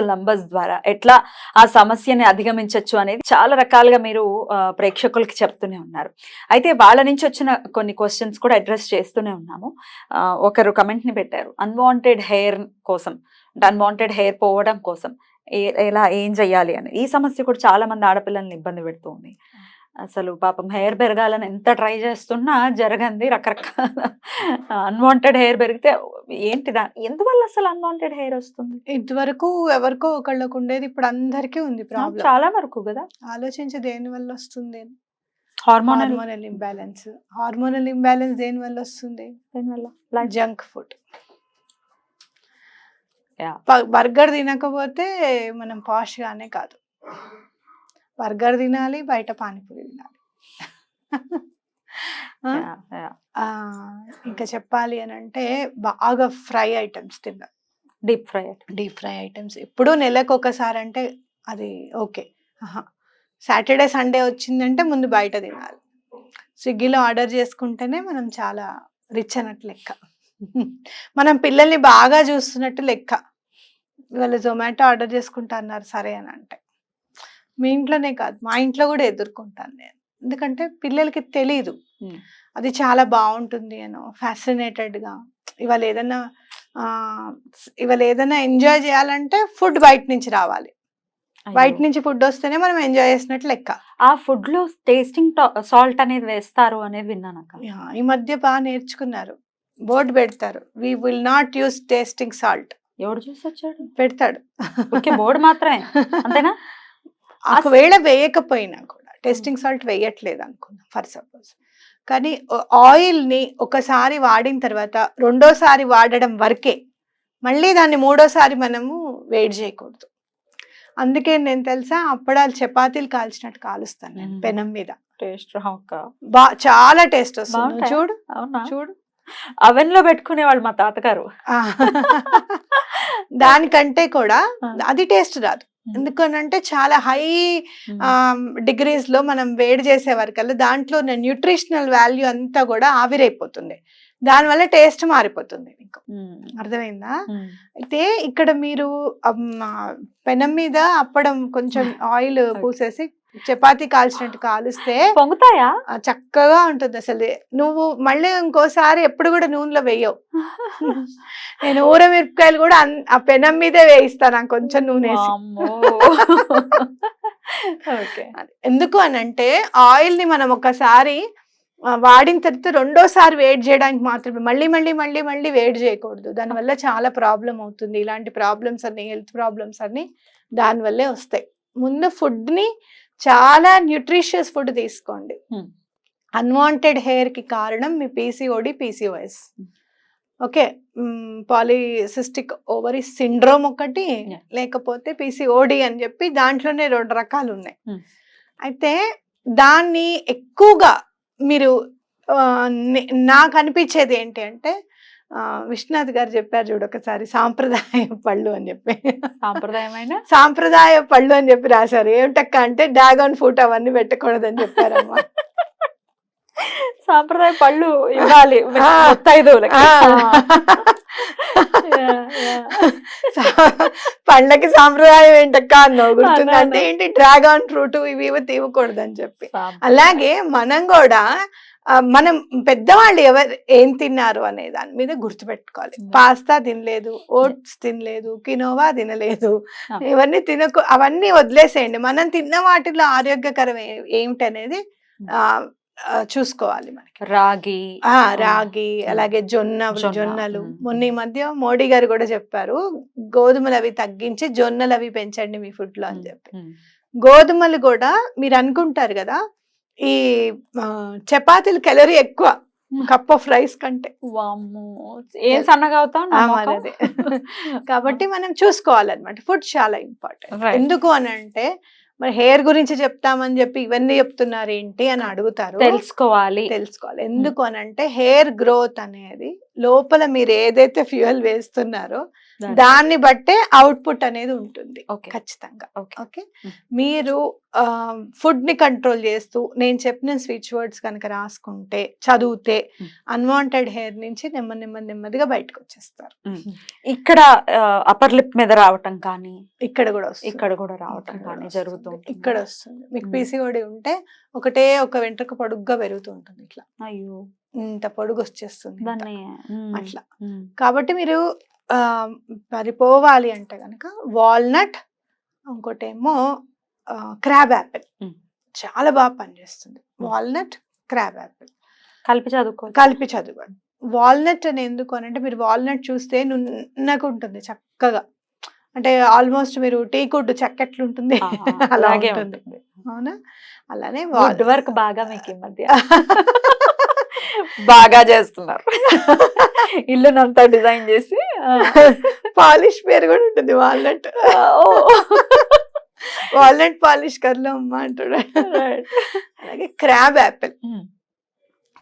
Digital numbers ద్వారా ఎట్లా ఆ సమస్యని అధిగమించవచ్చు అనేది చాలా రకాలుగా మీరు ప్రేక్షకులకి చెప్తూనే ఉన్నారు. అయితే వాళ్ళ నుంచి వచ్చిన కొన్ని క్వశ్చన్స్ కూడా అడ్రస్ చేస్తూనే ఉన్నాము. ఒకరు కమెంట్ని పెట్టారు. అన్వాంటెడ్ హెయిర్ కోసం. అన్వాంటెడ్ హెయిర్ పోవడం కోసం. ఎలా ఏం చెయ్యాలి? అని. ఈ సమస్య కూడా చాలా మంది ఆడపిల్లల్ని ఇబ్బంది పెడుతుంది అసలు పాపం హెయిర్ పెరగాలని ఎంత ట్రై చేస్తున్నా జరగంది రకరకాల అన్వాంటెడ్ హెయిర్ పెరిగితే ఏంటి దా ఎందువల్ల అసలు అన్వాంటెడ్ హెయిర్ వస్తుంది? ఇదివరకు ఎవరికో ఒకళ్ళకు ఉండేది ఇప్పుడు అందరికీ ఉంది ప్రాబ్లం చాలా వరకు కదా? ఆలోచించి దేని వల్ల వస్తుంది? Hormone hormonal imbalance hormonal imbalance దేని వల్ల వస్తుంది? Junk food. బర్గర్ తినకపోతే మనం పాష్ గానే కాదు. బర్గర్ తినాలి బయట పానీపూరి తినాలి. ఇంకా చెప్పాలి అని అంటే బాగా ఫ్రై ఐటమ్స్ తిన్నాం. Deep fry deep fry items. ఎప్పుడూ నెలకు ఒకసారి అంటే అది ఓకే. సాటర్డే సండే వచ్చిందంటే ముందు బయట తినాలి. స్విగ్గీలో ఆర్డర్ చేసుకుంటేనే మనం చాలా రిచ్ అన్నట్టు లెక్క. మనం పిల్లల్ని బాగా చూస్తున్నట్టు లెక్క. ఇవాళ జొమాటో ఆర్డర్ చేసుకుంటా అన్నారు సరే అని అంటే. మీ ఇంట్లోనే కాదు. మా ఇంట్లో కూడా ఎదుర్కొంటాను నేను. ఎందుకంటే పిల్లలకి తెలీదు. అది చాలా బాగుంటుంది అనో ఫ్యాసినేటెడ్గా ఇవాళ ఏదైనా ఇవాళ ఏదైనా ఎంజాయ్ చేయాలంటే ఫుడ్ బయట నుంచి రావాలి. బయట నుంచి ఫుడ్ వస్తేనే మనం ఎంజాయ్ చేసినట్టు లెక్క. ఆ ఫుడ్లో టేస్టింగ్ సాల్ట్ అనేది వేస్తారు అనేది విన్నాను ఈ మధ్య బాగా నేర్చుకున్నారు. బోర్డు పెడతారు. We will not use tasting salt ఎవడు చూసి వచ్చాడు? పెడతాడు. బోర్డు మాత్రమే. అంతేనా? ఒకవేళ వేయకపోయినా కూడా టెస్టింగ్ సాల్ట్ వేయట్లేదు అనుకుందాం ఫర్ సపోజ్. కానీ ఆయిల్ని ఒకసారి వాడిన తర్వాత రెండోసారి వాడడం వరకే మళ్ళీ దాన్ని మూడోసారి మనము వేడి చేయకూడదు. అందుకే నేను తెలుసా అప్పడాలు చపాతీలు కాల్చినట్టు కాలుస్తాను నేను. పెనం మీద. టేస్ట్ బా చాలా టేస్ట్ వస్తుంది? చూడు అవునా? చూడు. అవెన్లో పెట్టుకునే వాళ్ళు మా తాతగారు. దానికంటే కూడా. అది టేస్ట్ రాదు. ఎందుకనంటే చాలా హై డిగ్రీస్లో మనం వేడి చేసే వరకల్లా దాంట్లో న్యూట్రిషనల్ వాల్యూ అంతా కూడా ఆవిరైపోతుంది. దానివల్ల టేస్ట్ మారిపోతుంది మీకు. అర్థమైందా? అయితే ఇక్కడ మీరు పెనం మీద అప్పడం కొంచెం ఆయిల్ పూసేసి చపాతీ కాల్చినట్టు కాలుస్తే పొంగుతాయా? చక్కగా ఉంటుంది అసలు. నువ్వు మళ్ళీ ఇంకోసారి ఎప్పుడు కూడా నూనెలో వేయవు. నేను ఊర మిరపకాయలు కూడా ఆ పెనం మీదే వేయిస్తాను నాకు కొంచెం నూనె. ఎందుకు అని అంటే ఆయిల్ని మనం ఒకసారి వాడిన తర్వాత రెండోసారి వేడి చేయడానికి మాత్రమే మళ్ళీ మళ్ళీ మళ్ళీ మళ్ళీ వేడి చేయకూడదు. దానివల్ల చాలా ప్రాబ్లం అవుతుంది. ఇలాంటి ప్రాబ్లమ్స్ అన్ని హెల్త్ ప్రాబ్లమ్స్ అన్ని దానివల్లే వస్తాయి. ముందు ఫుడ్ని చాలా న్యూట్రిషియస్ ఫుడ్ తీసుకోండి Hmm. అన్వాంటెడ్ హెయిర్కి కారణం మీ PCOD PCOS Hmm. Okay polycystic ovary syndrome ఒకటి. లేకపోతే పీసీఓడి అని చెప్పి దాంట్లోనే రెండు రకాలు ఉన్నాయి Hmm. అయితే దాన్ని ఎక్కువగా మీరు నాకు అనిపించేది ఏంటి అంటే విశ్వనాథ్ గారు చెప్పారు చూడు ఒకసారి సాంప్రదాయ పళ్ళు అని చెప్పి. సాంప్రదాయమైన? సాంప్రదాయ పళ్ళు అని చెప్పి రాశారు. ఏమిటక్క అంటే డ్రాగన్ ఫ్రూట్ అవన్నీ పెట్టకూడదని చెప్పారమ్మా. సాంప్రదాయ పళ్ళు ఇవ్వాలి. yeah. పండ్లకి సాంప్రదాయం ఏంటక్క అన్నావు? గుర్తుంది. అంటే ఏంటి? డ్రాగన్ ఫ్రూట్ ఇవి ఇవి తీవకూడదని చెప్పి. అలాగే మనం కూడా మనం పెద్దవాళ్ళు ఎవరు ఏం తిన్నారు అనే దాని మీద గుర్తుపెట్టుకోవాలి. Hmm. పాస్తా తినలేదు ఓట్స్ తినలేదు కినోవా తినలేదు. ఇవన్నీ తినకు అవన్నీ వదిలేసేయండి. మనం తిన్న వాటిలో ఆరోగ్యకరం ఏమిటనేది ఆ, చూసుకోవాలి మనకి. రాగి రాగి అలాగే జొన్న జొన్న, జొన్నలు. మొన్న ఈ మధ్య మోడీ గారు కూడా చెప్పారు గోధుమలు అవి తగ్గించి జొన్నలు అవి పెంచండి మీ ఫుడ్లో అని చెప్పి. గోధుమలు కూడా మీరు అనుకుంటారు కదా ఈ చపాతీలు కెలరీ ఎక్కువ కప్ ఆఫ్ రైస్ కంటే. ఏం సన్నగా అదే. కాబట్టి మనం చూసుకోవాలన్నమాట. ఫుడ్ చాలా ఇంపార్టెంట్. ఎందుకు అని అంటే మరి హెయిర్ గురించి చెప్తామని చెప్పి ఇవన్నీ చెప్తున్నారు ఏంటి అని అడుగుతారు. తెలుసుకోవాలి. తెలుసుకోవాలి. ఎందుకు అని అంటే హెయిర్ గ్రోత్ అనేది లోపల మీరు ఏదైతే ఫ్యూయల్ వేస్తున్నారో దాన్ని బట్టే అవుట్పుట్ అనేది ఉంటుంది ఖచ్చితంగా. ఓకే. మీరు ఫుడ్ని కంట్రోల్ చేస్తూ నేను చెప్పిన స్విచ్ వర్డ్స్ కనుక రాసుకుంటే చదివితే. అన్వాంటెడ్ హెయిర్ నుంచి నెమ్మది నెమ్మది నెమ్మదిగా బయటకు వచ్చేస్తారు ఇక్కడ అప్పర్ లిప్ మీద రావటం కానీ ఇక్కడ కూడా వస్తుంది. ఇక్కడ కూడా రావటం కానీ కూడా జరుగుతూ వస్తుంది. ఉంటుంది. ఇక్కడ వస్తుంది. మీకు. పీసీఓడి ఉంటే ఒకటే ఒక వెంట్రుక పొడుగ్గా పెరుగుతూ ఉంటుంది ఇట్లా. అయ్యో. ఇంత పొడుగు వచ్చేస్తుంది అట్లా. కాబట్టి మీరు ఆ, మరి పోవాలి అంటే కనుక వాల్నట్ ఇంకోటేమో క్రాబ్ యాపిల్. చాలా బాగా పనిచేస్తుంది. Walnut crab apple. కలిపి చదువుకోవాలి. కలిపి చదవండి వాల్నట్ అని ఎందుకు అని అంటే మీరు వాల్నట్ చూస్తే నున్నగా ఉంటుంది చక్కగా. అంటే ఆల్మోస్ట్ మీరు టీ కుడ్ చెక్కట్లు ఉంటుంది. అలాగే ఉంటుంది. అవునా? అలానే వర్క్ బాగా మీకు ఈ మధ్య. బాగా చేస్తున్నారు. ఇల్లునంతా డిజైన్ చేసి పాలిష్ పేరు కూడా ఉంటుంది వాల్నట్. వాల్నట్ పాలిష్ కర్లో అమ్మ అంటాడు. అలాగే crab apple. Um,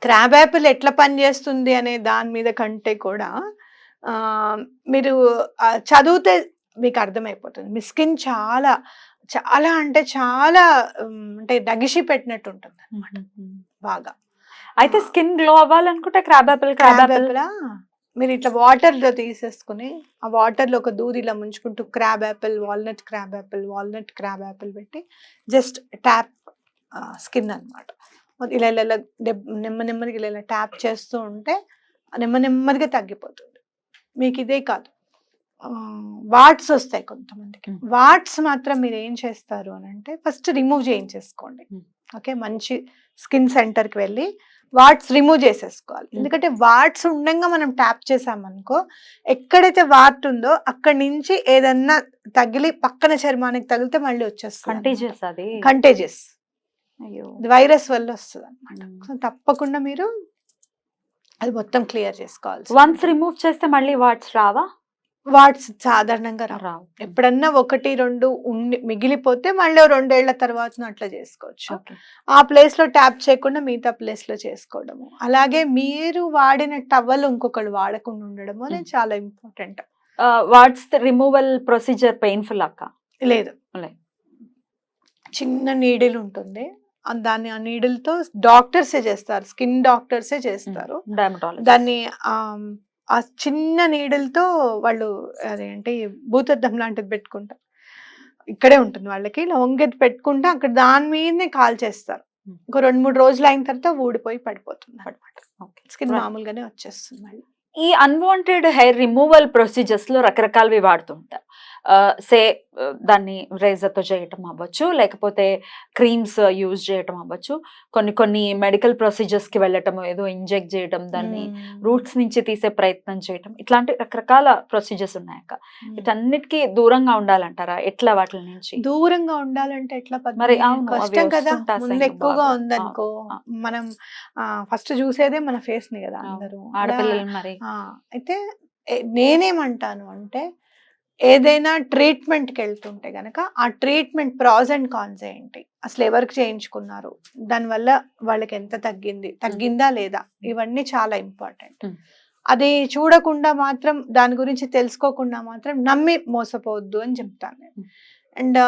crab apple ఎట్లా పనిచేస్తుంది అనే దాని మీద కంటే కూడా మీరు చదివితే మీకు అర్థమైపోతుంది. మీ స్కిన్ చాలా చాలా అంటే చాలా అంటే డగిషి పెట్టినట్టు ఉంటుంది అనమాట ఉమ్. బాగా. అయితే స్కిన్ గ్లో అవ్వాలనుకుంటే crab apple crab apple. Apple? మీరు ఇట్లా వాటర్లో తీసేసుకుని ఆ వాటర్లో ఒక దూది ఇలా ముంచుకుంటూ crab apple walnut crab apple walnut crab apple పెట్టి జస్ట్ ట్యాప్ స్కిన్ అన్నమాట. ఇలా ఇలా ఇలా నెమ్మ నెమ్మదిగా ఇలా ఇలా ట్యాప్ చేస్తూ ఉంటే నెమ్మ నెమ్మదిగా తగ్గిపోతుంది. మీకు ఇదే కాదు. వాట్స్ వస్తాయి కొంతమందికి. వాట్స్ మాత్రం మీరు ఏం చేస్తారు అని అంటే ఫస్ట్ రిమూవ్ చేయించేసుకోండి. ఓకే? మంచి స్కిన్ సెంటర్కి వెళ్ళి వాట్స్ రిమూవ్ చేసేసుకోవాలి. ఎందుకంటే వాట్స్ ఉండంగా మనం ట్యాప్ చేసామనుకో ఎక్కడైతే వాట్ ఉందో అక్కడి నుంచి ఏదన్నా తగిలి పక్కన చర్మానికి తగిలితే మళ్ళీ వచ్చేస్తుంది కంటేజియస్ అది. కంటేజియస్ అయ్యో. వైరస్ వల్ల వస్తుంది అనమాట తప్పకుండా మీరు అది మొత్తం క్లియర్ చేసుకోవాలి వన్స్ రిమూవ్ చేస్తే మళ్ళీ వాట్స్ రావా? వాట్స్ సాధారణంగా రావు. ఎప్పుడన్నా ఒకటి రెండు ఉండి మిగిలిపోతే మళ్ళీ రెండేళ్ళ తర్వాత అట్లా చేసుకోవచ్చు. ఆ ప్లేస్లో ట్యాప్ చేయకుండా మిగతా ప్లేస్లో చేసుకోవడము. అలాగే మీరు వాడిన టవల్ ఇంకొకళ్ళు వాడకుండా ఉండడము అనేది. చాలా important. Warts removal procedure painful అక్క? లేదు. చిన్న నీడిల్ ఉంటుంది. దాన్ని ఆ needle తో డాక్టర్సే చేస్తారు. స్కిన్ డాక్టర్సే చేస్తారు. దాన్ని ఆ చిన్న needle తో వాళ్ళు అదేంటి భూతద్దం లాంటిది పెట్టుకుంటారు ఇక్కడే ఉంటుంది వాళ్ళకి వంగెత్తి పెట్టుకుంటే అక్కడ దాని మీదనే కాల్ చేస్తారు. ఇంకో రెండు మూడు రోజులు అయిన తర్వాత ఊడిపోయి పడిపోతుంది అనమాట స్కిన్. మామూలుగానే వచ్చేస్తుంది మళ్ళీ. ఈ అన్వాంటెడ్ హెయిర్ రిమూవల్ ప్రొసీజర్స్లో రకరకాలవి వాడుతుంటాం సే దాన్ని razor తో చేయటం అవ్వచ్చు లేకపోతే క్రీమ్స్ యూజ్ చేయటం అవ్వచ్చు కొన్ని కొన్ని మెడికల్ ప్రొసీజర్స్కి వెళ్ళటం ఏదో ఇంజెక్ట్ చేయటం దాన్ని రూట్స్ నుంచి తీసే ప్రయత్నం చేయటం ఇట్లాంటి రకరకాల ప్రొసీజర్స్ ఉన్నాయక్క Hmm. వీటన్నిటికీ దూరంగా ఉండాలంటారా ఎట్లా వాటి నుంచి దూరంగా ఉండాలంటే ఎట్లా? మరి కష్టం కదా ఎక్కువగా. ఉందనుకో మనం ఫస్ట్ చూసేదే మన ఫేస్ని కదా. అందరూ ఆడపిల్లలు మరి అయితే నేనేమంటాను అంటే ఏదైనా ట్రీట్మెంట్కి వెళ్తుంటే గనక ఆ ట్రీట్మెంట్ ప్రాస్ అండ్ కాన్స్ ఏంటి? అసలు ఎవరికి చేయించుకున్నారు? దానివల్ల వాళ్ళకి ఎంత తగ్గింది? తగ్గిందా లేదా? ఇవన్నీ చాలా ఇంపార్టెంట్. అది చూడకుండా మాత్రం దాని గురించి తెలుసుకోకుండా మాత్రం నమ్మి మోసపోవద్దు అని చెప్తాను నేను. అండ్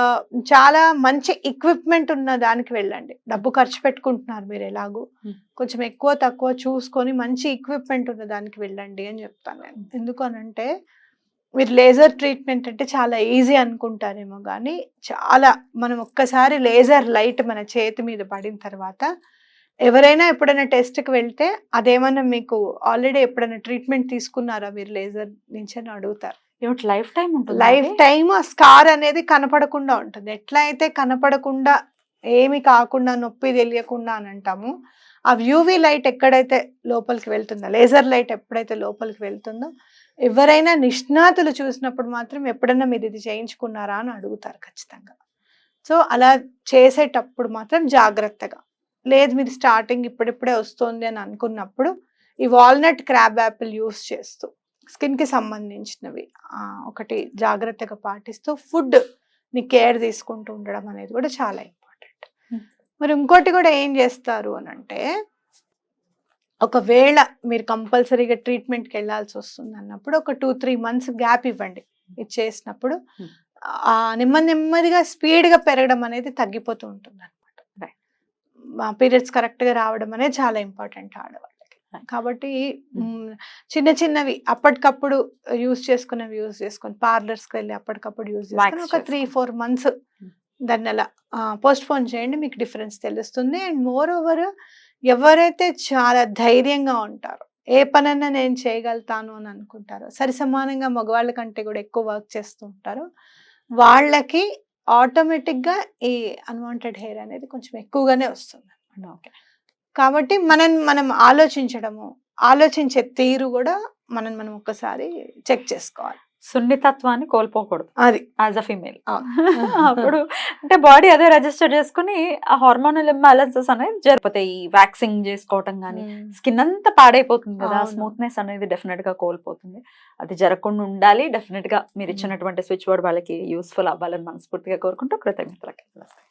చాలా మంచి ఎక్విప్మెంట్ ఉన్న దానికి వెళ్ళండి. డబ్బు ఖర్చు పెట్టుకుంటున్నారు మీరు ఎలాగూ. కొంచెం ఎక్కువ తక్కువ చూసుకొని మంచి ఎక్విప్మెంట్ ఉన్న దానికి వెళ్ళండి అని చెప్తాను నేను. ఎందుకు అనంటే మీరు లేజర్ ట్రీట్మెంట్ అంటే చాలా ఈజీ అనుకుంటారేమో కానీ చాలా మనం ఒక్కసారి లేజర్ లైట్ మన చేతి మీద పడిన తర్వాత ఎవరైనా ఎప్పుడైనా టెస్ట్కి వెళ్తే అదేమన్నా మీకు ఆల్రెడీ ఎప్పుడైనా ట్రీట్మెంట్ తీసుకున్నారా మీరు లేజర్ నుంచి అని అడుగుతారు. ఏమిటి లైఫ్ టైం ఉంటుంది లైఫ్ టైం ఆ స్కార్ అనేది కనపడకుండా ఉంటుంది. ఎట్లా అయితే కనపడకుండా ఏమి కాకుండా నొప్పి తెలియకుండా అని అంటాము ఆ యూవి లైట్ ఎక్కడైతే లోపలికి వెళ్తుందో లేజర్ లైట్ ఎప్పుడైతే లోపలికి వెళ్తుందో ఎవరైనా నిష్ణాతులు చూసినప్పుడు మాత్రం ఎప్పుడైనా మీరు ఇది చేయించుకున్నారా అని అడుగుతారు ఖచ్చితంగా. సో అలా చేసేటప్పుడు మాత్రం జాగ్రత్తగా. లేదు మీరు స్టార్టింగ్ ఇప్పుడిప్పుడే వస్తుంది అని అనుకున్నప్పుడు ఈ వాల్నట్ క్రాబ్ యాపిల్ యూస్ చేస్తూ స్కిన్కి సంబంధించినవి ఒకటి జాగ్రత్తగా పాటిస్తూ ఫుడ్ని కేర్ తీసుకుంటూ ఉండడం అనేది కూడా చాలా ఇంపార్టెంట్. మరి ఇంకోటి కూడా ఏం చేస్తారు అని అంటే ఒకవేళ మీరు కంపల్సరీగా ట్రీట్మెంట్కి వెళ్ళాల్సి వస్తుంది అన్నప్పుడు ఒక టూ త్రీ మంత్స్ గ్యాప్ ఇవ్వండి ఇది చేసినప్పుడు Hmm. ఆ నెమ్మది నెమ్మదిగా స్పీడ్గా పెరగడం అనేది తగ్గిపోతూ ఉంటుంది అనమాట. పీరియడ్స్ కరెక్ట్గా రావడం అనేది చాలా ఇంపార్టెంట్ ఆడవాళ్ళకి. కాబట్టి Hmm. చిన్న చిన్నవి అప్పటికప్పుడు యూజ్ చేసుకునేవి యూజ్ చేసుకొని పార్లర్స్కి వెళ్ళి అప్పటికప్పుడు యూజ్ చేసుకొని ఒక త్రీ. Four months Hmm. దాన్ని అలా పోస్ట్ పోన్ చేయండి మీకు డిఫరెన్స్ తెలుస్తుంది అండ్ మోర్ ఓవర్ ఎవరైతే చాలా ధైర్యంగా ఉంటారో ఏ పనన్నా నేను చేయగలుగుతాను అని అనుకుంటారో సరి సమానంగా మగవాళ్ళ కంటే కూడా ఎక్కువ వర్క్ చేస్తూ ఉంటారో వాళ్ళకి ఆటోమేటిక్గా ఈ అన్వాంటెడ్ హెయిర్ అనేది కొంచెం ఎక్కువగానే వస్తుంది ఓకే. కాబట్టి మనం మనం ఆలోచించడము ఆలోచించే తీరు కూడా మనం మనం ఒక్కసారి చెక్ చేసుకోవాలి. సున్నితత్వాన్ని కోల్పోకూడదు అది యాజ్ అ ఫీమేల్. అప్పుడు అంటే బాడీ అదే రిజిస్టర్ చేసుకుని ఆ హార్మోనల్ ఇంబ్యాలెన్సెస్ అనేది జరిపోతాయి ఈ వ్యాక్సింగ్ చేసుకోవటం కానీ స్కిన్ అంతా పాడైపోతుంది కదా. స్మూత్నెస్ అనేది డెఫినెట్గా కోల్పోతుంది అది జరగకుండా ఉండాలి డెఫినెట్గా మీరు Mm. ఇచ్చినటువంటి స్విచ్ బోర్డ్ వాళ్ళకి యూస్ఫుల్ అవ్వాలని మనస్ఫూర్తిగా కోరుకుంటూ కృతజ్ఞతలు నమస్తే.